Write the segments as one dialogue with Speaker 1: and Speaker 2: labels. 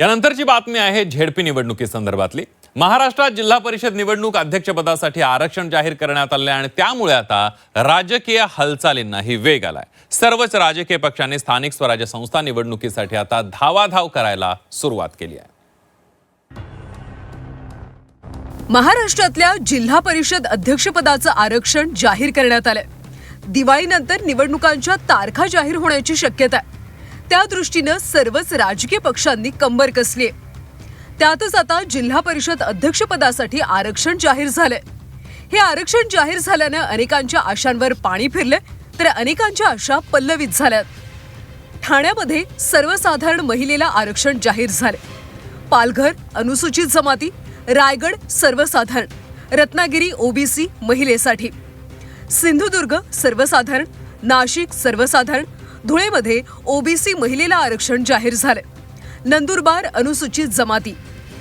Speaker 1: यानंतरची बातमी आहे झेडपी निवडणुकी संदर्भातली. महाराष्ट्रात जिल्हा परिषद निवडणूक अध्यक्षपदासाठी आरक्षण जाहीर करण्यात आले आणि त्यामुळे आता राजकीय हालचालींनाही वेग आलाय. सर्वच राजकीय पक्षांनी स्थानिक स्वराज्य संस्था निवडणुकीसाठी आता धावाधाव करायला सुरुवात केली आहे.
Speaker 2: महाराष्ट्रातल्या जिल्हा परिषद अध्यक्षपदाचं आरक्षण जाहीर करण्यात आलंय. दिवाळीनंतर निवडणुकांच्या तारखा जाहीर होण्याची शक्यता आहे. त्या दृष्टीनं सर्वच राजकीय पक्षांनी कंबर कसली आहे. त्यातच आता जिल्हा परिषद अध्यक्षपदासाठी आरक्षण जाहीर झालंय. हे आरक्षण जाहीर झाल्यानं अनेकांच्या आशांवर पाणी फिरले तर अनेकांच्या आशा पल्लवित झाल्यात. ठाण्यामध्ये सर्वसाधारण महिलेला आरक्षण जाहीर झाले पालघर अनुसूचित जमाती रायगड सर्वसाधारण रत्नागिरी ओबीसी महिलेसाठी. सिंधुदुर्ग सर्वसाधारण नाशिक सर्वसाधारण धुळेमध्ये ओबीसी महिलेला आरक्षण जाहीर झाले. नंदुरबार अनुसूचित जमाती.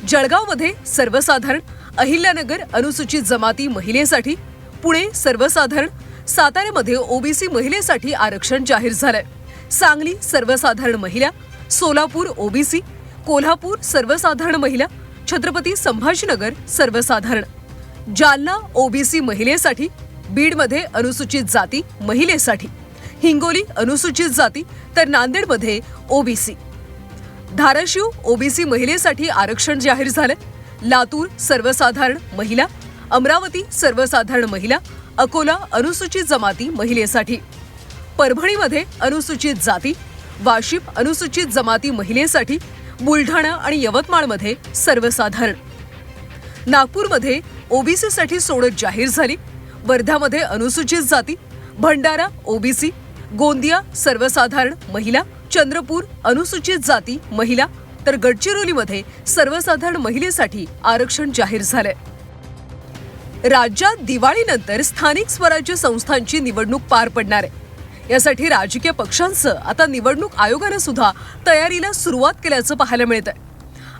Speaker 2: जळगावमध्ये सर्वसाधारण. अहिल्यानगर अनुसूचित जमाती महिलेसाठी. पुणे सर्वसाधारण. साताऱ्यामध्ये ओबीसी महिलेसाठी आरक्षण जाहीर झालंय सांगली सर्वसाधारण महिला. सोलापूर ओबीसी. कोल्हापूर सर्वसाधारण महिला. छत्रपती संभाजीनगर सर्वसाधारण. जालना ओबीसी महिलेसाठी. बीडमध्ये अनुसूचित जाती महिलेसाठी. हिंगोली अनुसूचित जाती तर नांदेडमध्ये ओबीसी धाराशिव ओबीसी महिलेसाठी आरक्षण जाहीर झालं. लातूर सर्वसाधारण महिला अमरावती सर्वसाधारण महिला अकोला अनुसूचित जमाती महिलेसाठी. परभणीमध्ये अनुसूचित जाती वाशिम अनुसूचित जमाती महिलेसाठी बुलढाणा आणि यवतमाळमध्ये सर्वसाधारण. नागपूरमध्ये ओबीसीसाठी सोडत जाहीर झाली. वर्ध्यामध्ये अनुसूचित जाती भंडारा ओबीसी गोंदिया सर्वसाधारण महिला चंद्रपूर अनुसूचित जाती महिला तर गडचिरोलीमध्ये सर्वसाधारण महिलेसाठी आरक्षण जाहीर झालंय. राज्यात दिवाळीनंतर स्थानिक स्वराज्य संस्थांची निवडणूक पार पडणार आहे. यासाठी राजकीय पक्षांचं आता निवडणूक आयोगानं सुद्धा तयारीला सुरुवात केल्याचं पाहायला मिळत आहे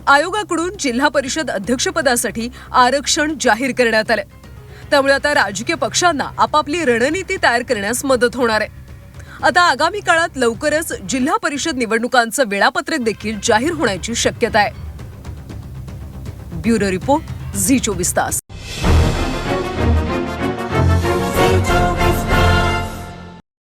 Speaker 2: आयोगाकडून जिल्हा परिषद अध्यक्षपदासाठी आरक्षण जाहीर करण्यात आलं त्यामुळे आता राजकीय पक्षांना आपापली रणनीती तयार करण्यास मदत होणार आहे. आता आगामी काळात लवकरच जिल्हा परिषद निवडणुकांचं वेळापत्रक देखील जाहीर होण्याची शक्यता आहे. ब्युरो रिपोर्ट झी चोवीस तास.